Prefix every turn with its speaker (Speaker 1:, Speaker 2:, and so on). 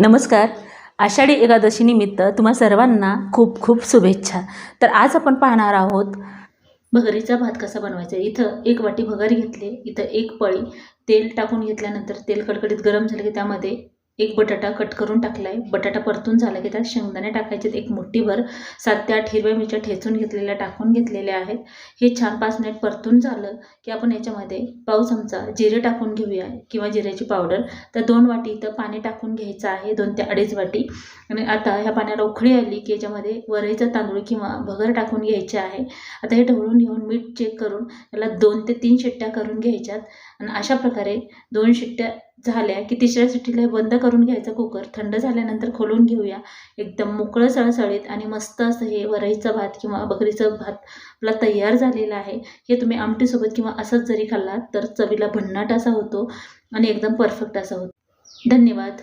Speaker 1: नमस्कार. आषाढी एकादशीनिमित्त तुम्हा सर्वांना खूप खूप शुभेच्छा. तर आज आपण पाहणार आहोत भगरीचा भात कसा बनवायचा? इथं एक वाटी भगरी घेतली इथं एक पळी तेल टाकून घेतल्यानंतर तेल कडकडीत गरम झालं की त्यामध्ये एक बटाटा कट करून टाकला आहे बटाटा परतून झाला की त्यात शेंगदाणे टाकायचे एक मुठ्ठीभर सात ते आठ हिरव्या मिरच्या ठेचून घेतलेल्या टाकून घेतलेल्या आहेत. हे छान पाच मिनिट परतून झालं की आपण याच्यामध्ये पाव चमचा जिरे टाकून घेऊया किंवा जिऱ्याची पावडर. तर दोन वाटी इथं पाणी टाकून घ्यायचं आहे दोन ते अडीच वाटी. आणि आता ह्या पाण्याला उखळी आली की याच्यामध्ये वरईचं तांदूळ किंवा भगर टाकून घ्यायचे आहे. आता हे ढवळून घेऊन मीठ चेक करून याला दोन ते तीन शिट्ट्या करून घ्यायच्यात. आणि अशा प्रकारे दोन शिट्ट्या झाल्या की तिसऱ्या सिटीला बंद करून घ्यायचं कुकर थंड झाल्यानंतर खोलून घेऊया. एकदम मोकळं सळसळीत आणि मस्त असं हे वरईचं भात किंवा बकरीचं भात आपला तयार झालेला आहे. हे तुम्ही आमटीसोबत किंवा असंच जरी खाल्लात तर चवीला भन्नाट असा होतो आणि एकदम परफेक्ट असा होतो. धन्यवाद.